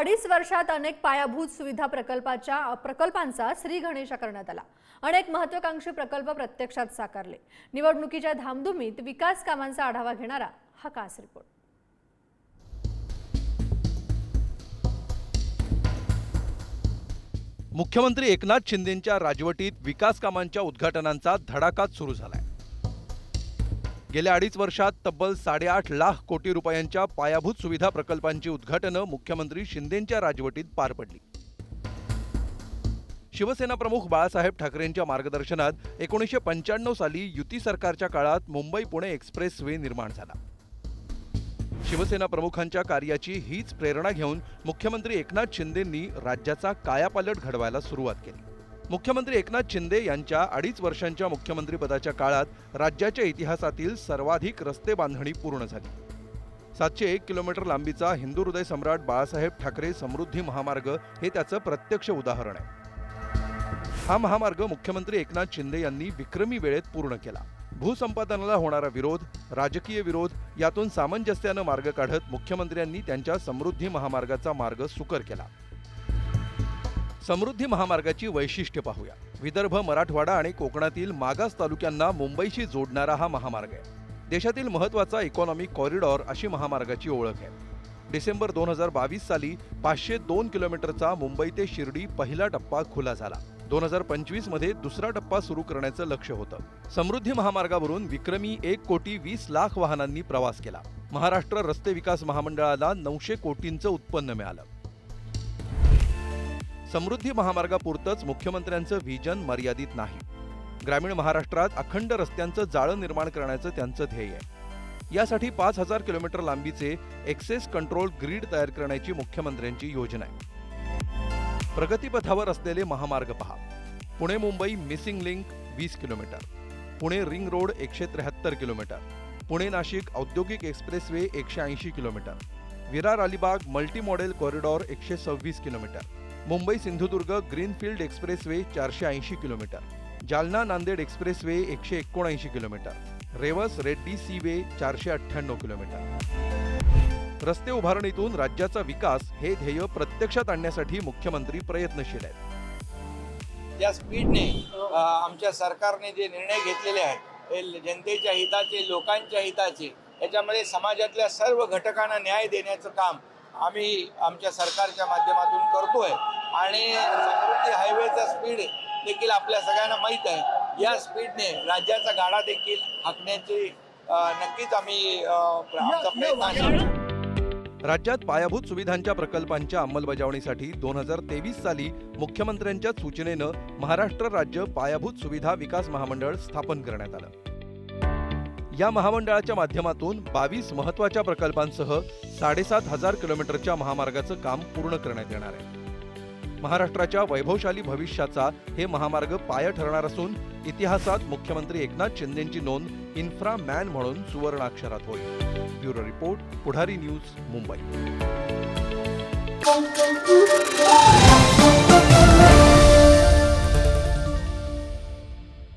अडीच वर्षात अनेक पायाभूत सुविधा प्रकल्पाच्या प्रकल्पांचा श्री गणेशा करण्यात आला. अनेक महत्वाकांक्षी प्रकल्प प्रत्यक्षात साकारले. निवडणुकीच्या धामधुमीत विकास कामांचा आढावा घेणारा हा कास रिपोर्ट. मुख्यमंत्री एकनाथ शिंदेंच्या राजवटीत विकास कामांच्या उद्घाटनांचा धडाकाच सुरू झालाय. गेल्या अडीच वर्षात तब्बल साडेआठ लाख कोटी रुपयांच्या पायाभूत सुविधा प्रकल्पांची उद्घाटनं मुख्यमंत्री शिंदेंच्या राजवटीत पार पडली. शिवसेना प्रमुख बाळासाहेब ठाकरेंच्या मार्गदर्शनात एकोणीसशे पंच्याण्णव साली युती सरकारच्या काळात मुंबई पुणे एक्सप्रेस वे निर्माण झाला. शिवसेना प्रमुखांच्या कार्याची हीच प्रेरणा घेऊन मुख्यमंत्री एकनाथ शिंदेंनी राज्याचा कायापालट घडवायला सुरुवात केली. मुख्यमंत्री एकनाथ शिंदे यांच्या अडीच वर्षांच्या मुख्यमंत्रीपदाच्या काळात राज्याच्या इतिहासातील सर्वाधिक रस्ते बांधणी पूर्ण झाली. सातशे एक किलोमीटर लांबीचा हिंदू हृदय सम्राट बाळासाहेब ठाकरे समृद्धी महामार्ग हे त्याचं प्रत्यक्ष उदाहरण आहे. हा महामार्ग मुख्यमंत्री एकनाथ शिंदे यांनी विक्रमी वेळेत पूर्ण केला. भूसंपादनाला होणारा विरोध राजकीय विरोध यातून सामंजस्यानं मार्ग काढत मुख्यमंत्र्यांनी त्यांच्या समृद्धी महामार्गाचा मार्ग सुकर केला. समृद्धी महामार्गाची वैशिष्ट्य पाहूया. विदर्भ मराठवाडा आणि कोकणातील मागास तालुक्यांना मुंबईशी जोडणारा हा महामार्ग आहे. देशातील महत्त्वाचा इकॉनॉमिक कॉरिडॉर अशी महामार्गाची ओळख आहे. डिसेंबर दोन हजार बावीस साली पाचशे दोन किलोमीटरचा मुंबई ते शिर्डी पहिला टप्पा खुला झाला. दोन हजार पंचवीसमध्ये दुसरा टप्पा सुरू करण्याचं लक्ष होतं. समृद्धी महामार्गावरून विक्रमी एक कोटी वीस लाख वाहनांनी प्रवास केला. महाराष्ट्र रस्ते विकास महामंडळाला नऊशे कोटींचं उत्पन्न मिळालं. समृद्धी महामार्गापुरतंच मुख्यमंत्र्यांचं व्हिजन मर्यादित नाही. ग्रामीण महाराष्ट्रात अखंड रस्त्यांचं जाळं निर्माण करण्याचं त्यांचं ध्येय. आहे यासाठी पाच हजार किलोमीटर लांबीचे एक्सेस कंट्रोल ग्रीड तयार करण्याची मुख्यमंत्र्यांची योजना आहे. प्रगतीपथावर असलेले महामार्ग पहा. पुणे मुंबई मिसिंग लिंक वीस किलोमीटर. पुणे रिंग रोड एकशे त्र्याहत्तर किलोमीटर. पुणे नाशिक औद्योगिक एक्सप्रेसवे एकशे ऐंशी kilometre. Virar Alibag multi model corridor एकशे सव्वीस kilometre. Mumbai Sindhudurg greenfield expressway चारशे ऐंशी किलोमीटर जालना नांदेड एक्सप्रेसवे एकशे एकोणऐंशी kilometre Rewas Reddi sea way चारशे अठ्ठ्याण्णव किलोमीटर. रस्ते उभारणीतून राज्याचा विकास हे ध्येय प्रत्यक्षात आणण्यासाठी मुख्यमंत्री प्रयत्नशील आहेत. त्या स्पीडने आमच्या सरकारने जे निर्णय घेतलेले आहेत हे जनतेच्या हिताचे लोकांच्या हिताचे याच्यामध्ये समाजातल्या सर्व घटकांना न्याय देण्याचं काम आम्ही आमच्या सरकारच्या माध्यमातून करतोय. आणि समृद्धी हायवेचा स्पीड देखील आपल्या सगळ्यांना माहीत आहे. या स्पीडने राज्याचा गाडा देखील हाकण्याची नक्कीच आम्ही आमचा प्रयत्न राज्यात पायाभूत सुविधांच्या प्रकल्पांच्या अंमलबजावणीसाठी दोन हजार तेवीस साली मुख्यमंत्र्यांच्या सूचनेनं महाराष्ट्र राज्य पायाभूत सुविधा विकास महामंडळ स्थापन करण्यात आलं. या महामंडळाच्या माध्यमातून बावीस महत्त्वाच्या प्रकल्पांसह साडेसात हजार किलोमीटरच्या महामार्गाचं काम पूर्ण करण्यात येणार आहे. महाराष्ट्राच्या वैभवशाली भविष्याचा हे महामार्ग पाया ठरणार असून इतिहासात मुख्यमंत्री एकनाथ शिंदेची नोंद इन्फ्रा मॅन म्हणून सुवर्णाक्षरात होईल. Bureau report Pudhari news Mumbai.